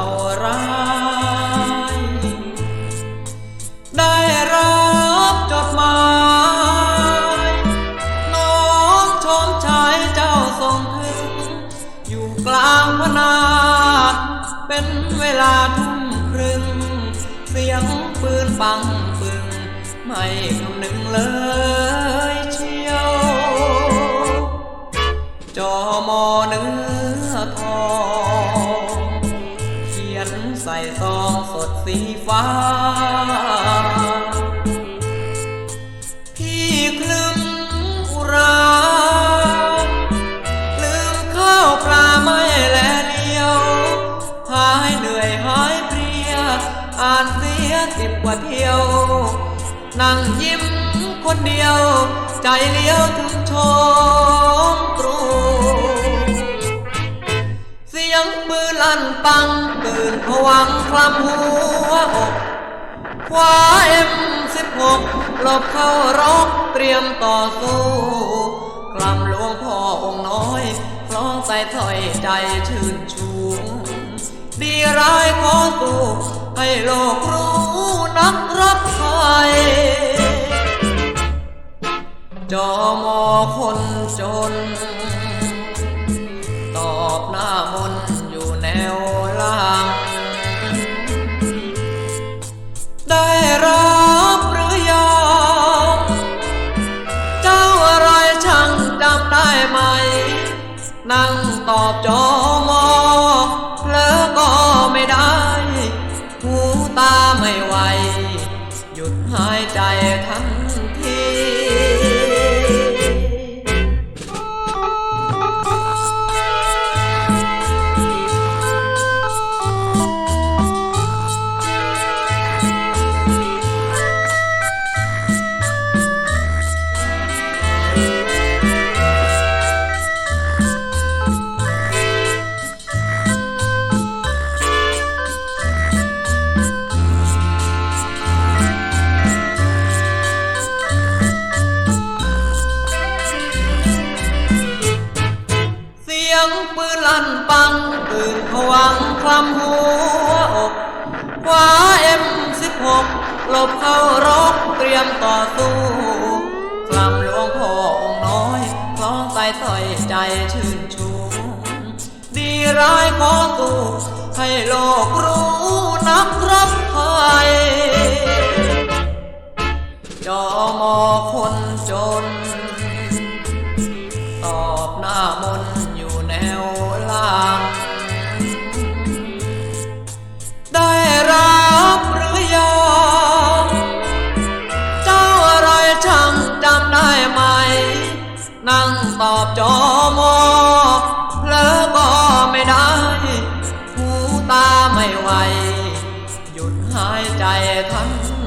เหล่าร้ายได้รับจดหมายน้องชมชายเจ้าทรงถึงอยู่กลางพนาเป็นเวลาทุ่มครึ่ง เสียงปืนปังปึง ไม่คำนึงเลย องสดสีฟ้า พี่คลึมอุรา ลืมข้าวปลาไม่แลเดียว หายเหนื่อยหายเพลีย อ่านเสียสิบกว่าเที่ยว นั่งยิ้มคนเดียว ใจเลี้ยวถึงชมตรูเสียงปืนลั่นปังตื่นผวัง คลำหัวอกคว้าเอ็มสิบหกหลบเข้ารบเตรียมต่อสู้กลำหลวงพ่อองค์น้อยคล้องใส่ถอยใจชื่นชูดีร้ายขอสู้ให้โลกรู้นักรับไทยจอมอคนจน ตอบหน้ามนอยู่แนว นั่งตอบจอมอเพลอก็ไม่ได้ หูตาไม่ไหว หยุดหายใจทัน วังคลำหัวอกคว้าเอ็มสิบหกหลบเข้ารบเตรียมต่อสู้คลำหลวงพ่อองค์น้อยคล้องใส่อยใจชื่นชูดีร้ายขอสู้ให้โลกรู้นักรับไทยจอมอคนจน ตอบหน้ามนอยู่แน จอมอเพลอก็ไม่ได้ หูตาไม่ไหว หยุดหายใจทัน